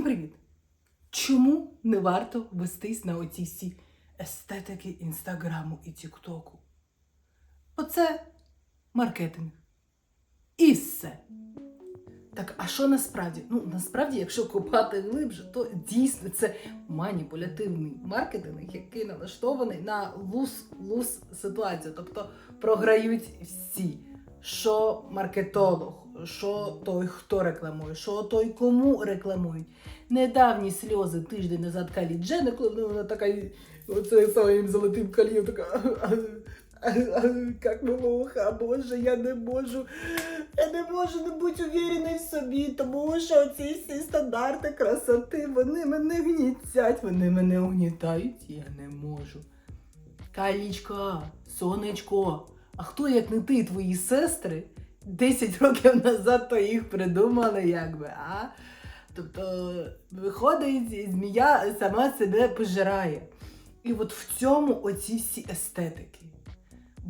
Всім привіт! Чому не варто вестись на оці всі естетики інстаграму і тіктоку? Оце маркетинг. І все. Так, а що насправді? Ну, насправді, якщо копати глибше, то дійсно це маніпулятивний маркетинг, який налаштований на луз-луз ситуацію. Тобто програють всі. Що маркетолог, що той, хто рекламує, що той, кому рекламують. Недавні сльози тиждень назад Калі Дженнер, коли вона така оце своїм золотим калієм така. Как милоха, боже, я не можу. Я не можу не бути увереною в собі, тому що ці всі стандарти красоти, вони мене гнітять, вони мене угнітають, я не можу. Калічка, сонечко, а хто, як не ти твої сестри, 10 років назад то їх придумали, якби, а? Тобто, виходить, змія сама себе пожирає. І от в цьому оці всі естетики.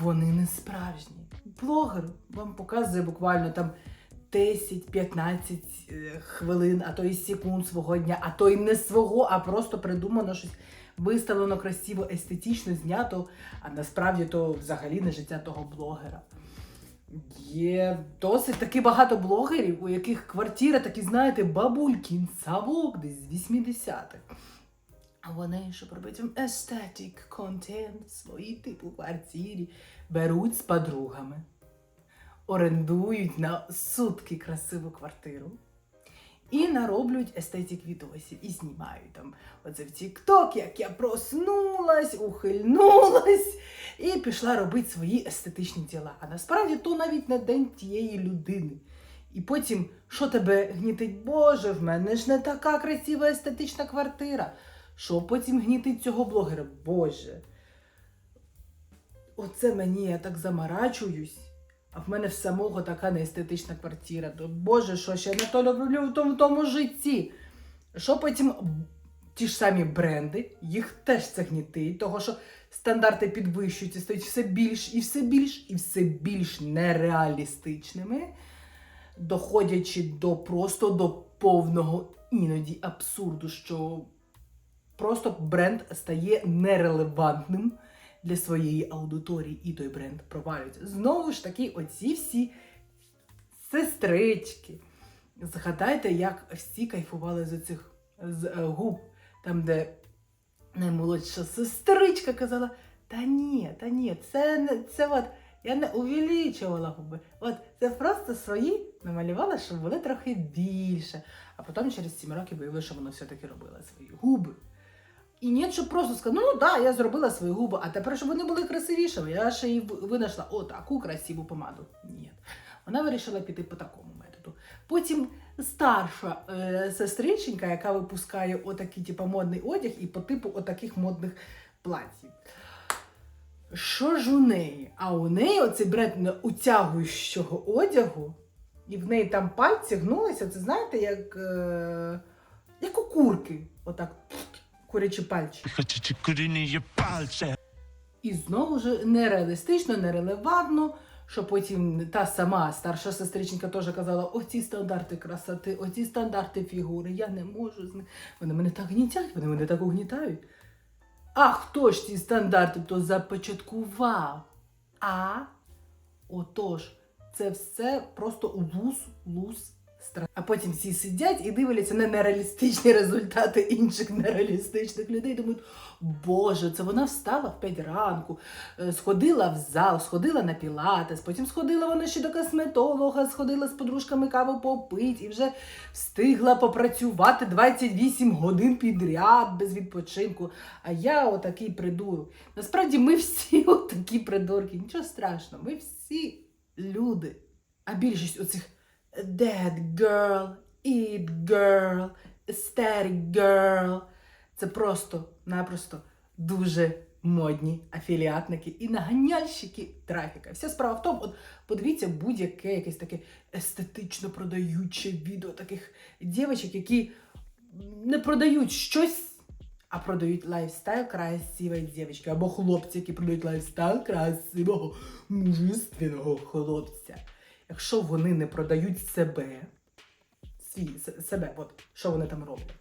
Вони не справжні. Блогер вам показує буквально там 10-15 е, хвилин, а то й секунд свого дня, а то й не свого, а просто придумано щось виставлено красиво, естетично знято, а насправді то взагалі не життя того блогера. Є досить таки багато блогерів, у яких квартира такі, знаєте, бабулькін савок десь з 80-х. А вони, щоб робити естетик контент свої типу квартирі, беруть з подругами, орендують на сутки красиву квартиру і нароблюють естетик відосів і знімають там оце в TikTok, як я проснулась, ухильнулась і пішла робити свої естетичні діла. А насправді то навіть на день тієї людини. І потім, що тебе гнітить, Боже, в мене ж не така красива естетична квартира. Що потім гнітить цього блогера? Боже. Оце мені я так замарачуюсь, а в мене в самого така неестетична квартира. То, Боже, що ще не то люблю в тому, в тому житті. Що потім ті ж самі бренди, їх теж це гнітить, того що стандарти підвищуються, стають все більш і все більш і все більш нереалістичними, доходячи до просто до повного іноді абсурду, що просто бренд стає нерелевантним для своєї аудиторії, і той бренд провалюється. Знову ж таки, оці всі сестрички. Згадайте, як всі кайфували з цих з е, губ, там, де наймолодша сестричка казала: Та ні, та ні, це не це от. Я не увеличувала губи. От це просто свої намалювала, щоб були трохи більше. А потім через 7 років виявилося, що вона все-таки робила свої губи. І ні, щоб просто сказати, ну да, я зробила свої губи, а тепер, щоб вони були красивішими, я ще й винайшла отаку красиву помаду. Ні. Вона вирішила піти по такому методу. Потім старша е, сестриченька, яка випускає отакий типу, модний одяг і по типу отаких модних платів. Що ж у неї? А у неї оцей бренд утягуючого одягу, і в неї там пальці гнулися, це знаєте, як, е, як у курки. Отак курячі пальчики. Хочете курині пальці. І знову ж нереалістично, нерелевантно, що потім та сама старша сестриченька теж казала: оці стандарти красоти, оці стандарти фігури, я не можу з них. Вони мене так гнітять, вони мене так угнітають. А хто ж ці стандарти то започаткував? А? Отож, це все просто луз-луз страх. А потім всі сидять і дивляться на нереалістичні результати інших нереалістичних людей. Думають, Боже, це вона встала в 5 ранку, е, сходила в зал, сходила на пілатес, потім сходила вона ще до косметолога, сходила з подружками каву попить і вже встигла попрацювати 28 годин підряд без відпочинку. А я отакий придурок. Насправді ми всі отакі придурки. Нічого страшного, ми всі люди. А більшість оцих Dead girl, eat girl, aesthetic girl. Це просто-напросто дуже модні афіліатники і наганяльщики трафіка. Вся справа в тому, от подивіться будь-яке якесь таке естетично продаюче відео таких дівчат, які не продають щось. А продають лайфстайл красивої дівчинки, або хлопці, які продають лайфстайл красивого мужественного хлопця якщо вони не продають себе, свій себе, от, що вони там роблять.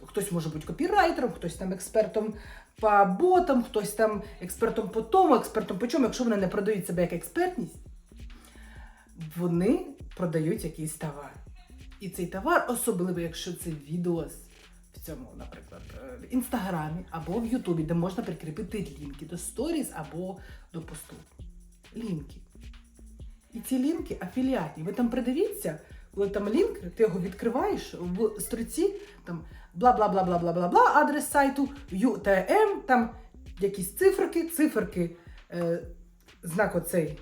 То Хтось може бути копірайтером, хтось там експертом по ботам, хтось там експертом по тому, експертом по чому. Якщо вони не продають себе як експертність, вони продають якийсь товар. І цей товар, особливо, якщо це відеос в цьому, наприклад, е, в інстаграмі або в Ютубі, де можна прикріпити лінки до сторіс або до посту. Лінки. І ці лінки афіліатні. Ви там придивіться, коли там лінк, ти його відкриваєш в строці, там бла бла бла бла бла бла бла адрес сайту, UTM, там якісь циферки, циферки, е, знак оцей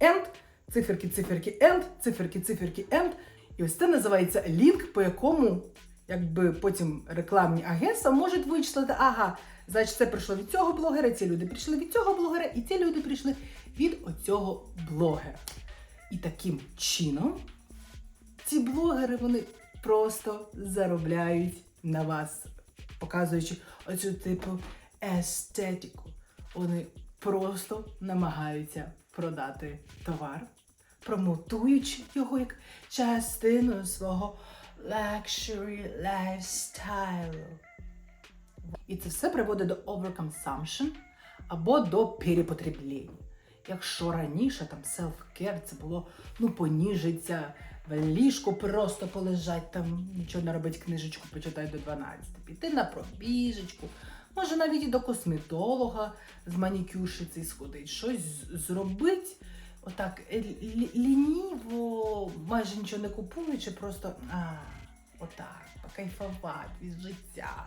end, циферки, циферки end, циферки, циферки end. І ось це називається лінк, по якому якби потім рекламні агентства можуть вичислити, ага, значить, це прийшло від цього блогера, ці люди прийшли від цього блогера, і ці люди прийшли від оцього блогера. І таким чином ці блогери вони просто заробляють на вас, показуючи оцю типу естетику. Вони просто намагаються продати товар, промотуючи його як частину свого luxury lifestyle. І це все приводить до overconsumption або до перепотреблення. Якщо раніше там self-care це було ну поніжиться, в ліжку просто полежать, там нічого не робить, книжечку почитай до 12, піти на пробіжечку, може навіть і до косметолога з манікюршиці сходить, щось зробить. Отак лі- лі- лініво, майже нічого не купуючи, просто а, отак, покайфувати від життя.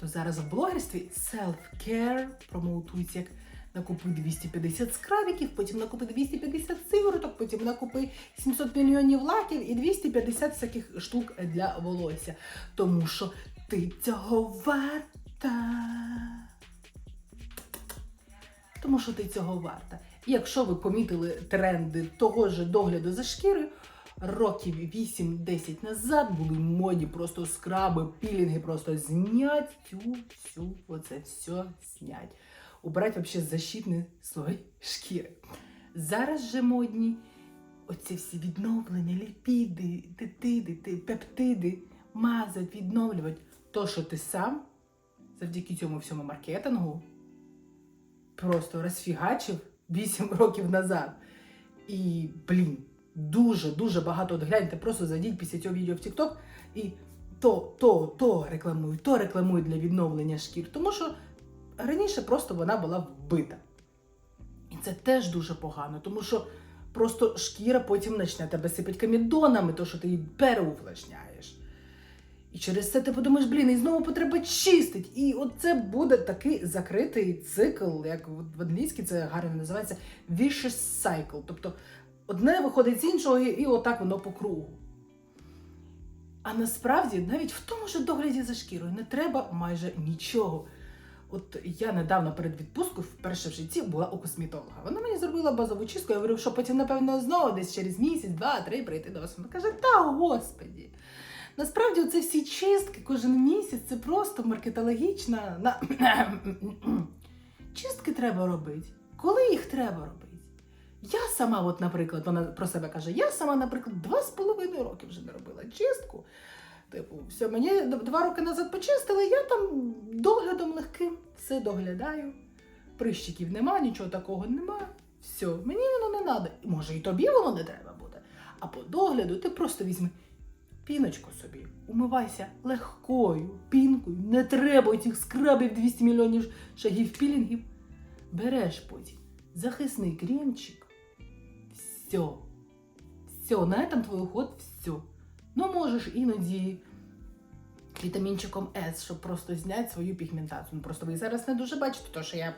То зараз в блогерстві self-care промоутується як накупи 250 скрабіків, потім накупи 250 сивороток, потім накупи 700 мільйонів лаків і 250 всяких штук для волосся. Тому що ти цього варта. Тому що ти цього варта. І якщо ви помітили тренди того ж догляду за шкірою, років 8-10 назад були моді просто скраби, пілінги, просто знять цю всю, оце все знять. Убрати взагалі защитний слой шкіри. Зараз же модні оці всі відновлення, ліпіди, тетиди, пептиди, мазать, відновлювати. То, що ти сам завдяки цьому всьому маркетингу просто розфігачив 8 років назад. І, блін, дуже-дуже багато от гляньте, просто зайдіть після цього відео в TikTok і то, то, то рекламують, то рекламують для відновлення шкір. Тому що раніше просто вона була вбита. І це теж дуже погано, тому що просто шкіра потім почне тебе сипать комідонами, то що ти її переувлажняєш. І через це ти подумаєш, блін, і знову потреба чистить. І от це буде такий закритий цикл, як в англійській це гарно називається vicious cycle. Тобто одне виходить з іншого, і отак воно по кругу. А насправді навіть в тому ж догляді за шкірою не треба майже нічого. От я недавно перед відпусткою вперше в житті була у косметолога. Вона мені зробила базову чистку, я говорю, що потім, напевно, знову десь через місяць, два, три прийти до вас. Вона каже, та господі. Насправді це всі чистки кожен місяць, це просто маркетологічна. На... Чистки треба робити. Коли їх треба робити? Я сама, от, наприклад, вона про себе каже, я сама, наприклад, два з половиною роки вже не робила чистку. Типу, все, мені два роки назад почистили, я там доглядом легким все доглядаю. Прищиків нема, нічого такого нема. Все, мені воно не треба. Може, і тобі воно не треба буде. А по догляду ти просто візьми піночку собі, умивайся легкою пінкою. Не треба цих скрабів 200 мільйонів шагів пілінгів. Береш потім захисний кремчик. Все. Все, на этом твой уход все. Ну, можеш іноді вітамінчиком С, щоб просто зняти свою пігментацію. Ну, просто ви зараз не дуже бачите, то що я,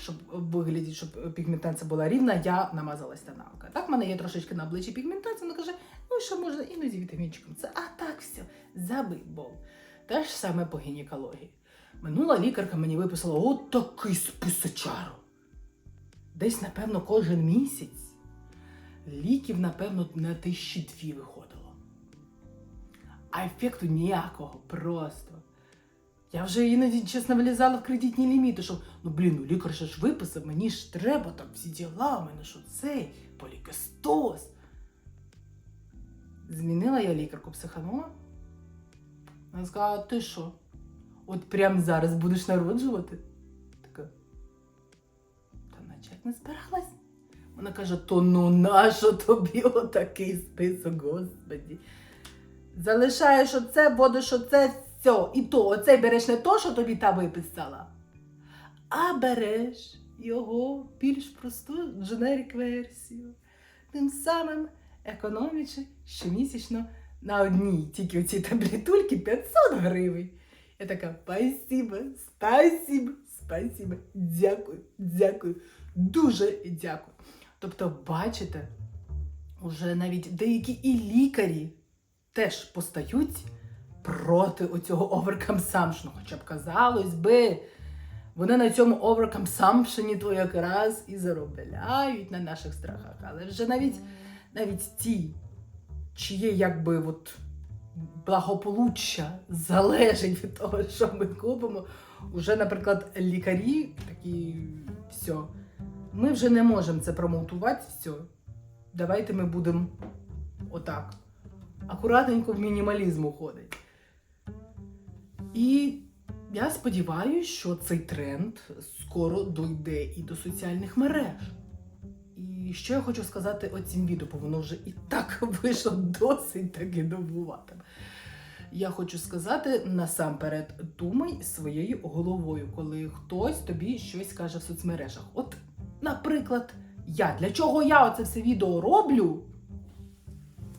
щоб виглядіти, щоб пігментація була рівна, я намазалась тоналкою. Так, в мене є трошечки на обличчі пігментація, вона каже, ну що можна іноді вітамінчиком С. А так все, забий бол. Те ж саме по гінекології. Минула лікарка мені виписала от такий списочару. Десь, напевно, кожен місяць ліків, напевно, на тисячі дві виходило. А ефекту ніякого просто. Я вже іноді, чесно, вилізала в кредитні ліміти, що ну блін, ну лікар же ж виписав, мені ж треба там всі діла, у мене що цей, полікестоз. Змінила я лікарку психанула. Вона сказала, ти що? От прямо зараз будеш народжувати? Така. Та наче не збиралась. Вона каже: то ну нащо тобі отакий список, господі. Залишаєш оце, будеш оце, все. І то, оцей береш не то, що тобі та виписала, а береш його більш просту дженерик версію. Тим самим економячи щомісячно на одній тільки оці таблетульки 500 гривень. Я така, спасибо, спасибо, спасибо, дякую, дякую, дуже дякую. Тобто, бачите, уже навіть деякі і лікарі теж постають проти оцього оверкамсамшну. Хоча б казалось би, вони на цьому оверкамсамшені то якраз і заробляють на наших страхах. Але вже навіть, навіть ті, чиє якби от благополуччя залежить від того, що ми купимо, уже, наприклад, лікарі такі все. Ми вже не можемо це промоутувати, все. Давайте ми будемо отак. Акуратненько в мінімалізм уходить. І я сподіваюся, що цей тренд скоро дойде і до соціальних мереж. І що я хочу сказати оцім відео, бо воно вже і так вийшло досить таки довбуватим. Я хочу сказати насамперед, думай своєю головою, коли хтось тобі щось каже в соцмережах. От, наприклад, я для чого я оце все відео роблю?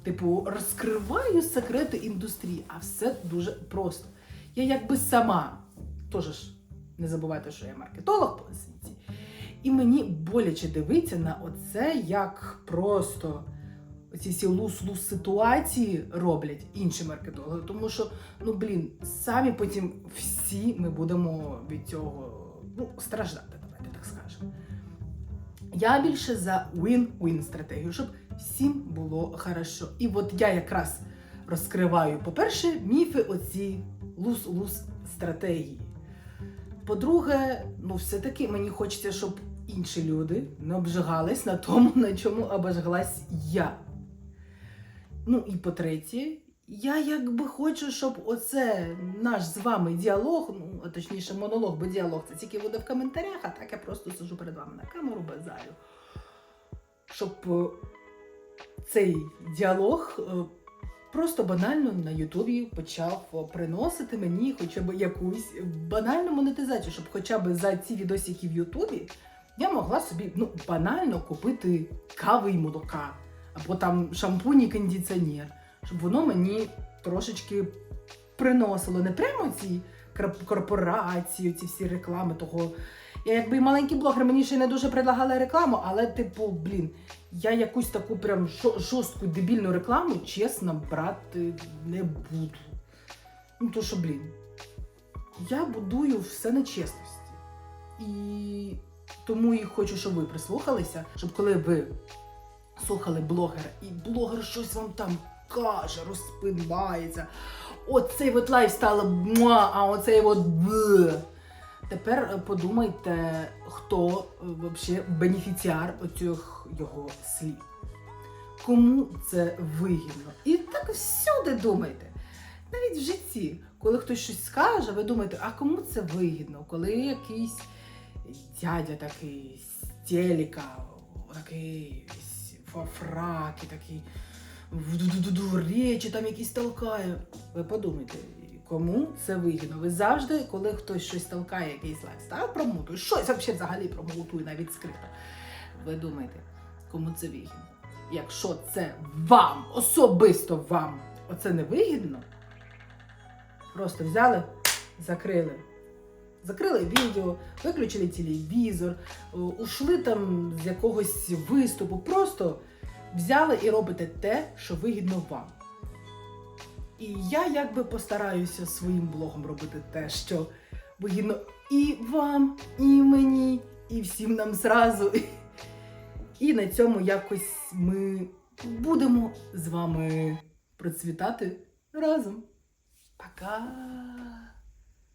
Типу, розкриваю секрети індустрії, а все дуже просто. Я якби сама, теж ж не забувайте, що я маркетолог по освіті. І мені боляче дивитися на оце, як просто оці всі лус-лус ситуації роблять інші маркетологи. Тому що, ну блін, самі потім всі ми будемо від цього ну, страждати, давайте так скажемо. Я більше за win-win стратегію, щоб всім було хорошо. І от я якраз розкриваю, по-перше, міфи оці лус-лус стратегії. По-друге, ну все-таки мені хочеться, щоб інші люди не обжигались на тому, на чому обожглась я. Ну і по-третє, я якби хочу, щоб оце наш з вами діалог, ну а точніше монолог, бо діалог це тільки буде в коментарях, а так я просто сижу перед вами на камеру базарю. Щоб е, цей діалог е, просто банально на Ютубі почав приносити мені хоча б якусь банальну монетизацію, щоб хоча б за ці відосики в Ютубі я могла собі ну, банально купити кави і молока, або там шампунь і кондиціонер, щоб воно мені трошечки приносило не прямо ці корпорації, ці всі реклами того. Я якби маленький блогер, мені ще не дуже предлагали рекламу, але, типу, блін, я якусь таку прям жорстку дебільну рекламу, чесно, брати не буду. Ну, то що, блін, я будую все на чесності. І тому і хочу, щоб ви прислухалися, щоб коли ви слухали блогера, і блогер щось вам там каже, розпинається. Оцей от лайф стало а оцей от б. Тепер е, подумайте, хто взагалі бенефіціар оцих його слів. Кому це вигідно? І так всюди думайте. Навіть в житті, коли хтось щось скаже, ви думаєте, а кому це вигідно? Коли якийсь дядя такий з такий в фракі, такий речі там якісь толкає. Ви подумайте, кому це вигідно? Ви завжди, коли хтось щось толкає, якийсь лайфстайл промоутує, щось взагалі промоутує, навіть скрипта. Ви думаєте, кому це вигідно? Якщо це вам, особисто вам, оце не вигідно, просто взяли, закрили. Закрили відео, виключили телевізор, ушли там з якогось виступу. Просто взяли і робите те, що вигідно вам. І я якби постараюся своїм блогом робити те, що вигідно і вам, і мені, і всім нам зразу. І на цьому якось ми будемо з вами процвітати разом. Пока!